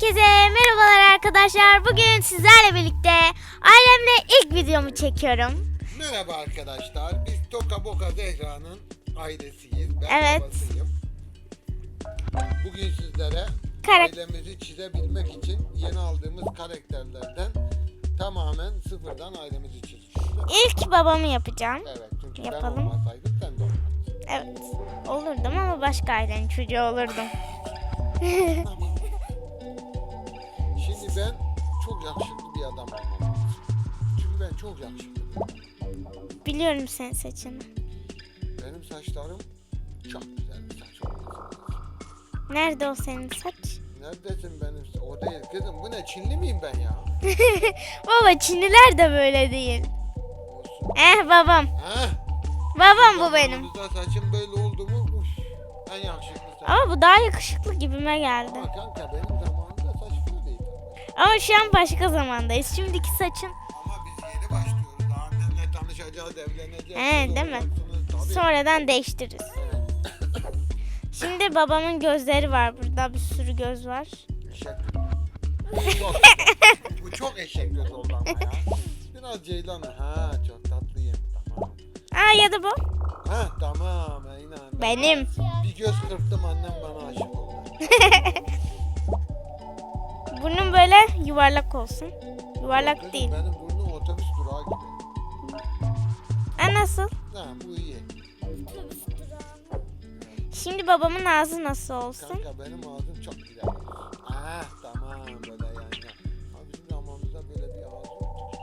Herkese merhabalar arkadaşlar. Bugün sizlerle birlikte ailemle ilk videomu çekiyorum. Merhaba arkadaşlar. Biz Toka Boka Zehra'nın ailesiyiz. Ben Evet. babasıyım. Bugün sizlere Karak- ailemizi çizebilmek için yeni aldığımız karakterlerden tamamen sıfırdan ailemizi çizeceğiz. İlk babamı yapacağım. Evet çünkü Yapalım. ben olmasaydım sen de olmazdın. Evet. Olurdum ama başka ailenin çocuğu olurdum. Şimdi ben çok yakışıklı bir adam olmam lazım. Çünkü ben çok yakışıklıyım. Biliyorum senin saçını. Benim saçlarım çok güzel bir saç olması lazım. Nerede o senin saç? Neredesin benim? O değil kızım. Bu ne? Çinli miyim ben ya? Baba Çinliler de böyle değil. Olsun. Eh babam. Heh. Babam bu benim. Zamanımızda saçım böyle oldu mu? Uf. En yakışıklı saç. Ama bu daha yakışıklı gibime geldi. Ama kanka benim böyleydi. Ama şu an başka zamandayız. Şimdiki saçın Ama biz yeni başlıyoruz. Daha annemle tanışacağız, evleneceğiz. He, değil mi? Tabii. sonradan değiştiririz. Şimdi babamın gözleri var burada. Bir sürü göz var. Eşek Bu çok eşek göz oldu ama ya. Biraz ceylan. Ha çok tatlıyım. Tamam. Aa ya da bu. Ha tamam aynen. Benim. Bir göz kırptım annem bana aşık oldu. Burnum böyle yuvarlak olsun. Yuvarlak Kızım, değil. Benim burnum otobüs durağı gibi. Ha nasıl? Ha bu iyi. Şimdi babamın ağzı nasıl olsun? Kanka benim ağzım çok güzel. Ah tamam böyle yani. Abi bizim zamanımızda böyle bir ağız yoktu.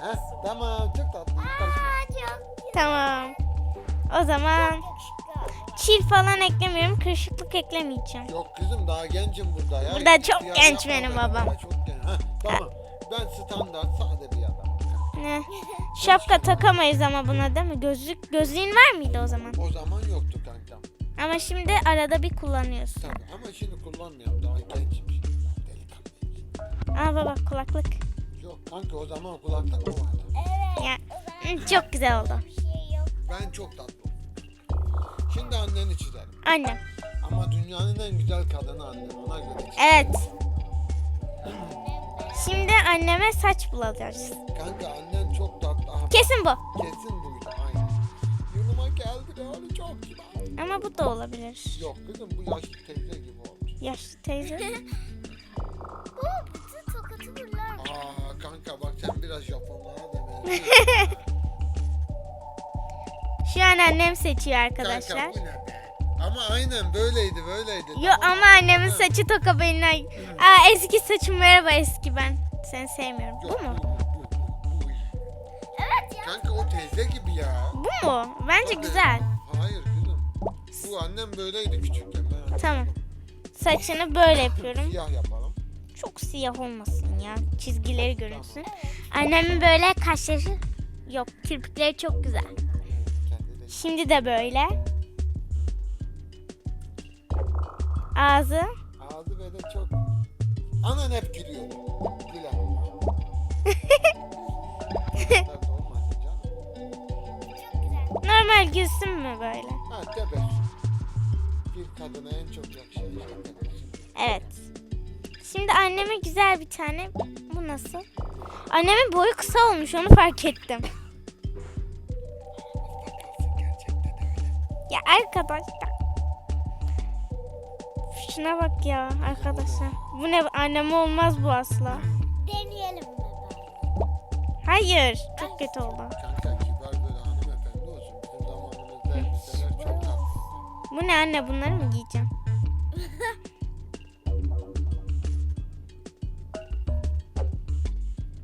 Heh tamam çok tatlı. Karışma. Tamam. O zaman çil falan eklemiyorum. Kırışıklık eklemeyeceğim. Yok kızım daha gencim burada ya. Burada çok İhtiyar genç yapma benim beni babam. ya, Çok genç. Heh, tamam. Ben standart sade bir adamım. Ne? Şapka takamayız ama buna değil mi? Gözlük gözlüğün var mıydı o zaman? O zaman yoktu kankam. Ama şimdi arada bir kullanıyorsun. Tabii ama şimdi kullanmıyorum. Daha gençim şimdi. Delikanlıyım. Aa baba kulaklık. Yok kanka o zaman kulaklık mı vardı? Ya hı, çok güzel oldu. Ben çok tatlı. Şimdi anneni çizerim. Annem. Ama dünyanın en güzel kadını annen. Ona göre. Evet. Şimdi anneme saç bulacağız. Kanka annen çok tatlı. Aha, Kesin bu. kesin buydu aynen. Yanıma geldi yani çok güzel. Ama bu da olabilir. Yok kızım bu yaşlı teyze gibi oldu. Yaşlı teyze. Bu bütün tokatı vurlar. Aa kanka bak sen biraz Japonlara da benziyorsun. Şu an annem seçiyor arkadaşlar. Kanka bu ne be? Ama aynen böyleydi böyleydi. Yo ama annemin saçı toka beline. Aa eski saçım merhaba eski ben. Seni sevmiyorum. Bu Yok, mu? Bu, bu, bu, bu. Evet ya. Kanka o teyze gibi ya. Bu mu? Bence Tabii. güzel. Hayır kızım. Bu annem böyleydi küçükken. Ben Tamam. Saçını böyle yapıyorum. Siyah yapalım. Çok siyah olmasın ya. Çizgileri görünsün. Annemin böyle kaşları yok. Kirpikleri çok güzel. Şimdi de böyle. Ağzı. ağzı böyle çok... Anan hep gülüyordu. Gülen. Tabii. Normal gülsün mü böyle? Ha tebessüm. Bir kadına en çok yakışan. Evet. Şimdi anneme güzel bir tane. Bu nasıl? Annemin boyu kısa olmuş onu fark ettim. Ya arkadaşlar. Şuna bak ya arkadaşlar. Bu ne anneme olmaz bu asla. Deneyelim mi? Hayır. Çok kötü oldu. Kanka kibar böyle hanımefendi olsun. Bizim zamanımızda elbiseler çok tatlı. Bu ne anne bunları mı giyeceğim?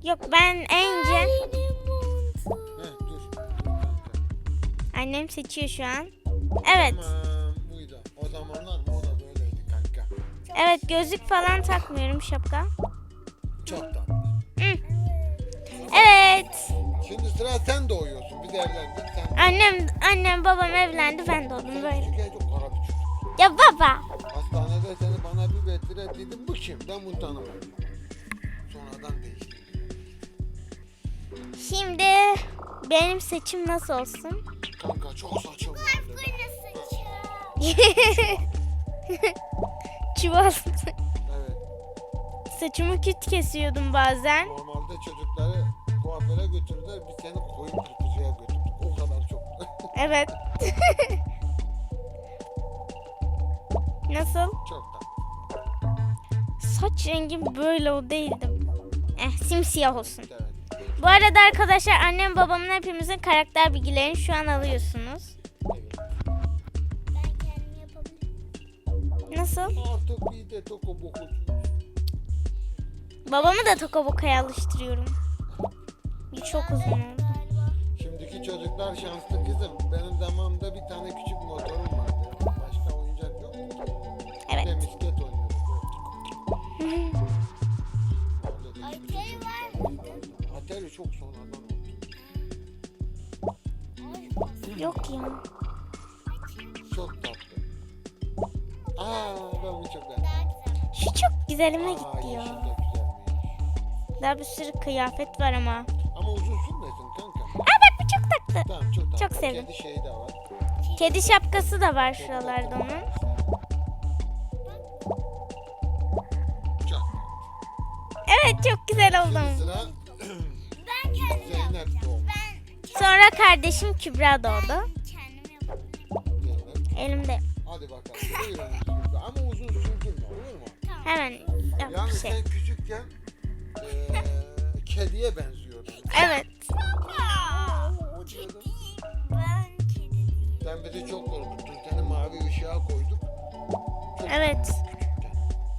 Yok ben önce annem seçiyor şu an. Evet. Tamam buydu. O zamanlar moda böyleydi kanka. Evet gözlük falan takmıyorum şapka. Çok tatlı. Hı. Evet. Şimdi sıra sen doğuyorsun. Biz evlendik. Sen Annem annem babam evlendi ben doğdum böyle. çok kara bir çocuk. Ya baba. Hastanede seni bana bir betire dedim bu kim? Ben bunu tanımıyorum. Sonradan değişti. Şimdi benim saçım nasıl olsun? Kanka çok saçım. Çuval. Evet. Saçımı küt kesiyordum bazen. Normalde çocukları kuaföre götürdüler. Biz seni koyun kırpıcıya götürdük. O kadar çok. Evet. Nasıl? çok da. Saç rengim böyle o değildim. Eh simsiyah olsun. Evet. Bu arada arkadaşlar annem babamın hepimizin karakter bilgilerini şu an alıyorsunuz. Nasıl? Artık bir de toko bokucu. Babamı da toka bokaya alıştırıyorum. Bu çok uzun oldu. Şimdiki çocuklar şanslı kızım. Benim zamanımda bir tane küçük motorum vardı. Başka oyuncak yoktu ki. Bir de Evet. misket oynuyorduk. Bir Atari var mıydı? Atari çok sonradan oldu. Yok ya. Çok tatlı. Aa ben bunu çok beğendim. Şu çok güzelime Aa gitti yeşil ya. de güzelmiş. Daha bir sürü kıyafet var ama. Ama uzun sürmesin kanka. Aa bak bu çok tatlı. Tamam çok tatlı. Çok sevdim. Kedi şeyi de var. Kedi şapkası da var şuralarda onun. Çok. Evet çok güzel oldu. Şimdi sıra Ben kendim Zeynep. Ben Sonra kardeşim Kübra doğdu. Zeynep. Elimde. Hadi bakalım. Buyurun. Ama uzun sürdürme olur mu? Hemen yap Yani bir şey. sen küçükken eee kediye benziyordun. Evet. O diyordun. Ben kedi. Sen bizi çok korkuttun. Seni mavi ışığa koyduk. Çok Evet.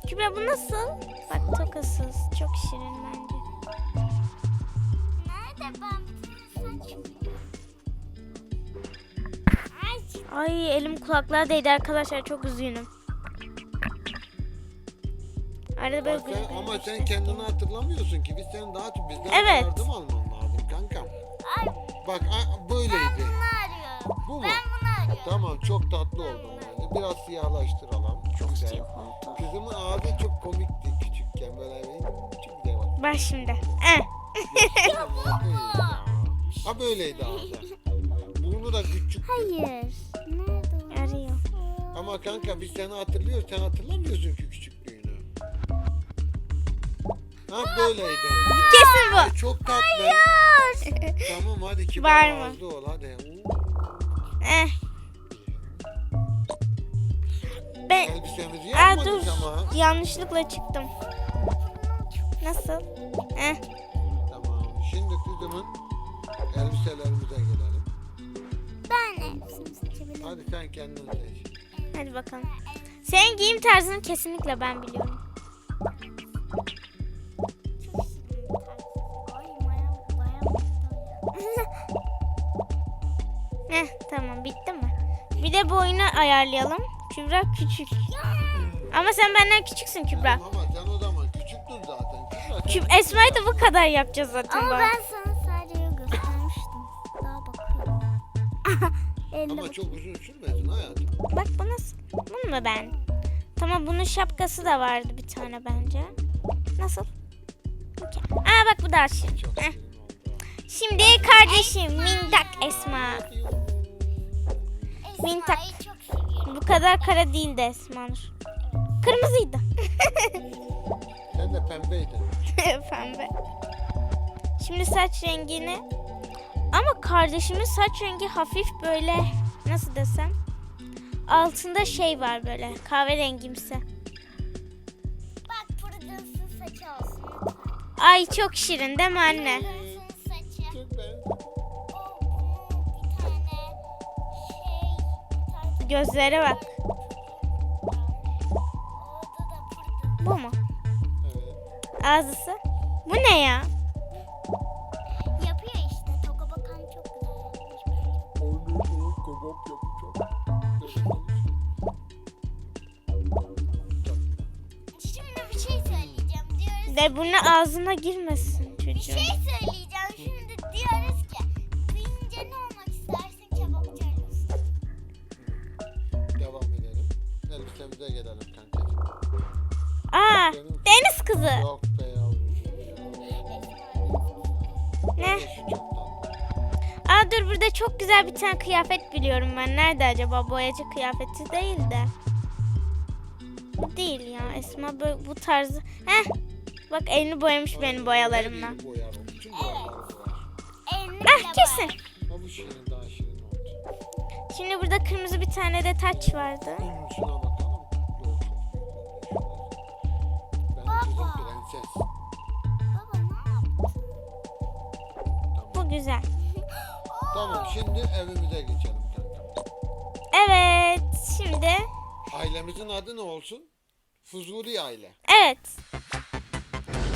Kübra bu nasıl? Bak tokasız. Çok şirin bence. Nerede ben bir tane saç Ay, elim kulaklığa değdi arkadaşlar çok üzgünüm. Arada böyle Bak sen, ama işte. sen kendini hatırlamıyorsun ki. Biz senin daha çok bizden Evet. yardım alman lazım kankam. ay Bak a- böyleydi. bunu arıyorum. Bu mu? Ben bunu arıyorum. Tamam çok tatlı oldun bence. Biraz siyahlaştıralım. Çok güzel. Siyah oldu. Kızımın ağzı çok komikti küçükken böyle çok güzel bak. Bak şimdi. Eh. Ha böyleydi ağzı. Burnu da küçük. Hayır. Nerede Arıyor. Ama kanka biz seni hatırlıyoruz. Sen hatırlamıyorsun ki küçüklüğünü. Ha böyleydi. Kesin bu. Ay, çok tatlı. Tamam hadi Var kibar mı? ağızlı ol hadi. Eh. Ben... Elbisemizi Aa yapmadık dur. ama. Yanlışlıkla çıktım. Nasıl? Eh. Tamam. Şimdi kızımın elbiselerimize gelelim. Ben hepsini seçebilirim. Hadi sen kendin seç. Hadi bakalım. Senin giyim tarzını kesinlikle ben biliyorum. Heh tamam bitti mi? Bir de boyunu ayarlayalım. Kübra küçük. Ama sen benden küçüksün Kübra. Tamam ama sen o zaman küçüktün zaten. Kübra, sen- Küb Esma'yı da bu kadar yapacağız zaten. Ama bak. ben çok uzun sürmesin hayatım. Bak bu nasıl? Bunu mu ben? Tamam bunun şapkası da vardı bir tane bence. Nasıl? Aa bak bu da Heh. oldu. Şimdi kardeşim Mindak Esma. Mintak. Bu kadar kara değildi Esma Nur. Kırmızıydı. Sen de pembeydin. Pembe. Şimdi saç rengini ama kardeşimin saç rengi hafif böyle nasıl desem altında şey var böyle kahverengimsi. Bak Prudence'ın saçı olsun. Ay çok şirin değil mi anne? Prudence'ın saçı. Çok beğendim. Şey Gözlere bak. Bu mu? Evet. Ağzısı. Bu ne ya? O kebap yapacağım. Şimdi bir şey söyleyeceğim. Diyoruz De bunu ağzına girmesin bir çocuğum. şey söyleyeceğim. Şimdi diyoruz ki büyüyünce ne olmak istersin kebapçı arıyorsun. Devam edelim. Elbisemize gelelim kankacığım. Aa, deniz kızı. Yok çok güzel bir tane kıyafet biliyorum ben. Nerede acaba? Boyacı kıyafeti değil de. Bu değil ya. Esma böyle bu tarzı. Heh. Bak elini boyamış benim boyalarımla. Elini Ah kesin. Şimdi burada kırmızı bir tane de taç vardı. Baba ne yaptın? Bu güzel. Tamam şimdi evimize geçelim. Evet. Şimdi Ailemizin adı ne olsun? Fuzuli aile. evet.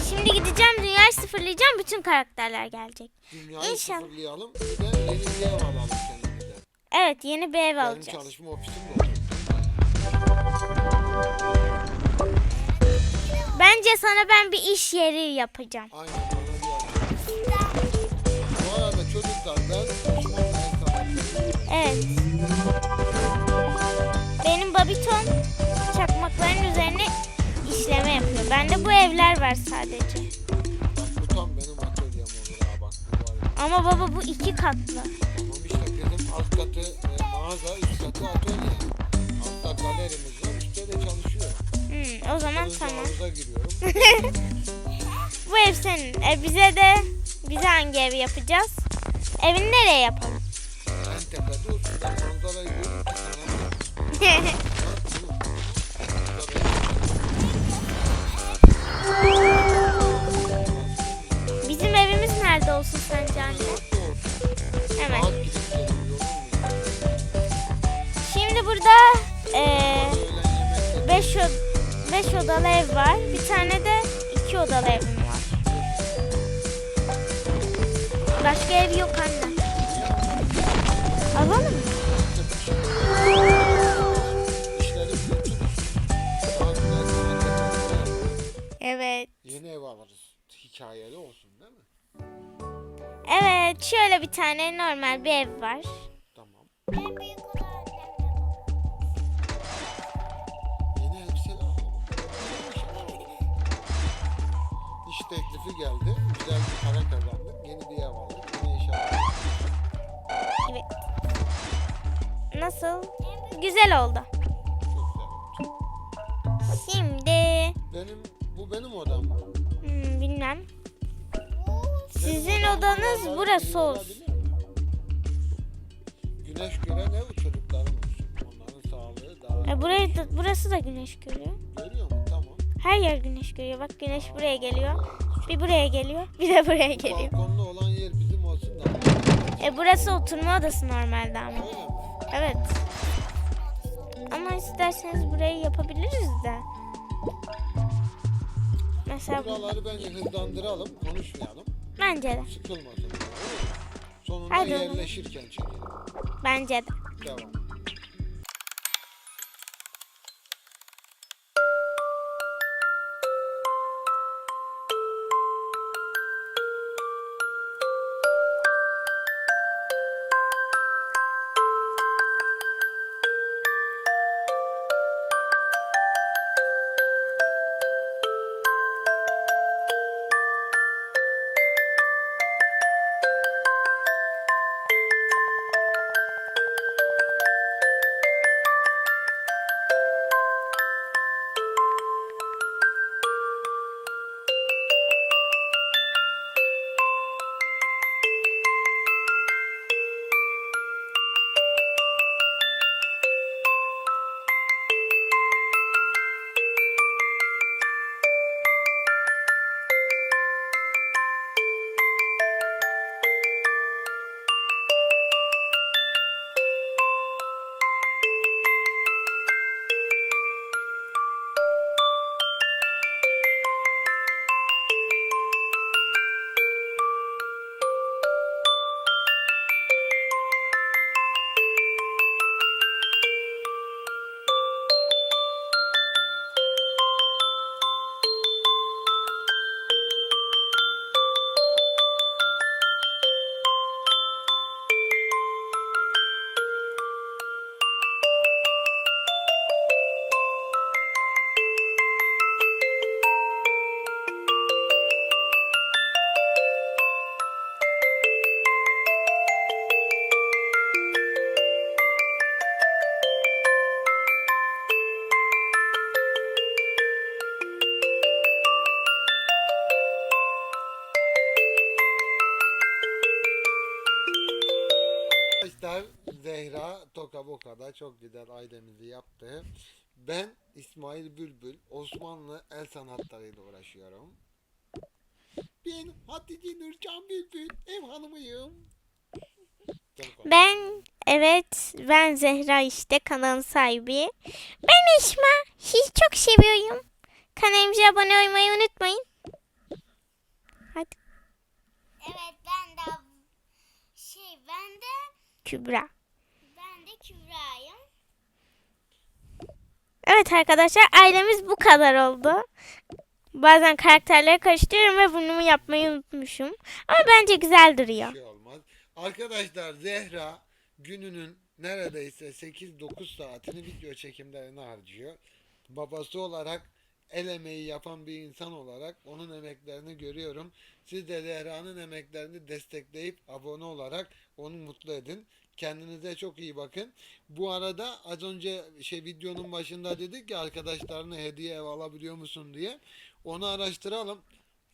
Şimdi gideceğim dünyayı sıfırlayacağım. Bütün karakterler gelecek. Dünyayı İnşallah. sıfırlayalım. De yeni bir ev alalım kendimize. Evet yeni bir ev Benim alacağız. çalışma ofisim de olur. Bence sana ben bir iş yeri yapacağım. Aynen Evet. Benim babiton çakmakların üzerine işleme yapıyor. Bende bu evler var sadece. Bu tam benim atölyem olur ha bak bu var ya. Ama baba bu iki katlı. Tamam işte bizim alt katı e, mağaza, üst katı atölye. Altta galerimiz var, üstte de çalışıyor. Hmm, o zaman Kalınca tamam. havuza giriyorum. Bu ev senin. E, bize de bize hangi evi yapacağız? Evini nereye yapalım? Bizim evimiz nerede olsun sence anne? Hemen. Şimdi burada e, Öğlen yemekte 5 beş odalı ev var. Bir tane de iki odalı evim var. Başka ev yok anne. Alalım mı? Evet. Yeni ev alırız. Hikayeli olsun değil mi? Evet şöyle bir tane normal bir ev var. Tamam. En büyük olan Yeni elbiseler alalım. İş teklifi geldi. Güzel bir para kazandık. Yeni bir ev aldık. Yeni eşya aldık. Evet. Nasıl? Güzel oldu. Çok güzel oldu. Şimdi Benim, bu benim odam mı? hmm, bilmem. Sizin odanız burası olsun. Güneş gören ev çocukların olsun. Onların sağlığı daha E, burayı da, burası da güneş görüyor. Görüyor mu? Tamam. Her yer güneş görüyor. Bak güneş buraya geliyor. Bir buraya geliyor. Bir de buraya geliyor. Balkonlu olan yer bizim olsun da. E burası oturma odası normalde ama. Evet. Ama isterseniz burayı yapabiliriz de. Mesela bu- Buraları bence hızlandıralım, konuşmayalım. bence de. Sıkılmasın. Sonunda Hadi yerleşirken çekelim. Bence de. Devam. Toka Boka'da çok güzel ailemizi yaptı. Ben İsmail Bülbül, Osmanlı el sanatlarıyla uğraşıyorum. Ben Hatice Nurcan Bülbül, ev hanımıyım. Ben evet ben Zehra işte kanalın sahibi. Ben Esma. Sizi çok seviyorum. Kanalımıza abone olmayı unutmayın. Hadi Evet ben de şey ben de Kübra. ben de Kübra'yım. Evet arkadaşlar ailemiz bu kadar oldu. Bazen karakterleri karıştırıyorum ve burnumu yapmayı unutmuşum. Ama bence güzel duruyor. Şey olmaz. Arkadaşlar Zehra gününün neredeyse 8-9 saatini video çekimlerine harcıyor. Babası olarak el emeği yapan bir insan olarak onun emeklerini görüyorum. Siz de Zehra'nın emeklerini destekleyip abone olarak onu mutlu edin. Kendinize çok iyi bakın. Bu arada az önce şey videonun başında dedik ya arkadaşlarına hediye ev alabiliyor musun diye. Onu araştıralım.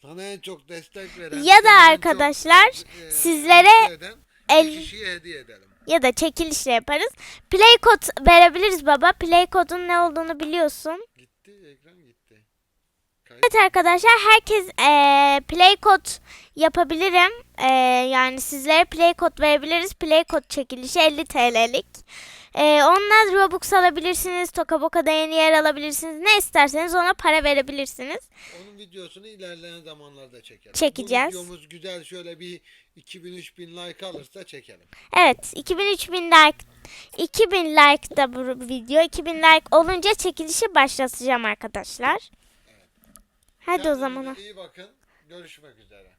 Sana en çok destek veren Ya da en çok, arkadaşlar e, sizlere eden el- kişiye hediye edelim. ya da çekilişle yaparız. Play kod verebiliriz baba. Play kodun ne olduğunu biliyorsun. Gitti ekran gitti. Evet arkadaşlar herkes eee, play kod yapabilirim. Eee, yani sizlere play kod verebiliriz. Play kod çekilişi 50 TL'lik. Eee onunla Robux alabilirsiniz. Tokaboka'da yeni yer alabilirsiniz. Ne isterseniz ona para verebilirsiniz. Onun videosunu ilerleyen zamanlarda çekelim. Çekeceğiz. Bu videomuz güzel şöyle bir 2000-3000 like alırsa çekelim. Evet 2000-3000 like 2000 like da bu video 2000 like olunca çekilişi başlatacağım arkadaşlar. Hadi o Kendinize zaman. iyi bakın. Görüşmek üzere.